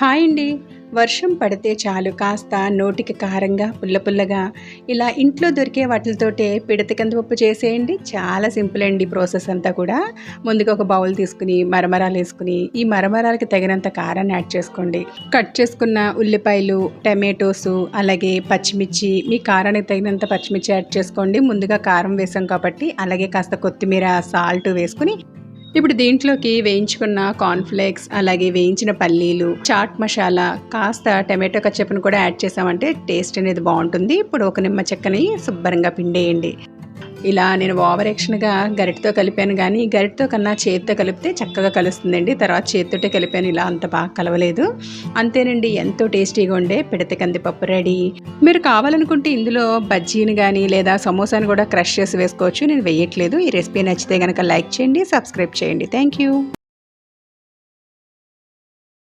Hi అండి వర్షం పడితే చాలు కాస్త నోటికి కారంగా పుల్ల పుల్లగా. ఇలా ఇంట్లో దొరికే వాటితోటే పిడత కందిపప్పు చేసేయండి. చాలా సింపుల్ అండి ప్రాసెస్ అంతా కూడా. ముందుగా ఒక బౌల్ తీసుకుని మరమరాలు వేసుకుని ఈ మరమరాలకి తగినంత కారాన్ని యాడ్ చేసుకోండి. కట్ చేసుకున్న ఉల్లిపాయలు టమాటోస్ అలాగే పచ్చిమిర్చి మీ కారానికి తగినంత పచ్చిమిర్చి యాడ్ చేసుకోండి. ముందుగా కారం వేసాం కాబట్టి అలాగే కాస్త కొత్తిమీర సాల్ట్ వేసుకుని ఇప్పుడు దీంట్లోకి వేయించుకున్న కార్న్ఫ్లేక్స్ అలాగే వేయించిన పల్లీలు చాట్ మసాలా కాస్త టమాటో కచ్చపను కూడా యాడ్ చేసామంటే టేస్ట్ అనేది బాగుంటుంది. ఇప్పుడు ఒక నిమ్మ చెక్కని శుభ్రంగా పిండేయండి. ఇలా నేను ఓవర్ యాక్షన్గా గరిటతో కలిపాను కానీ గరిటతో కన్నా చేతితో కలిపితే చక్కగా కలుస్తుందండి. తర్వాత చేతితోటే కలిపాను ఇలా అంత బాగా కలవలేదు. అంతేనండి ఎంతో టేస్టీగా ఉండే పిడత కందిపప్పు రెడీ. మీరు కావాలనుకుంటే ఇందులో బజ్జీని కానీ లేదా సమోసాని కూడా క్రష్ చేసి వేసుకోవచ్చు. నేను వేయట్లేదు. ఈ రెసిపీ నచ్చితే కనుక లైక్ చేయండి సబ్స్క్రైబ్ చేయండి. Thank you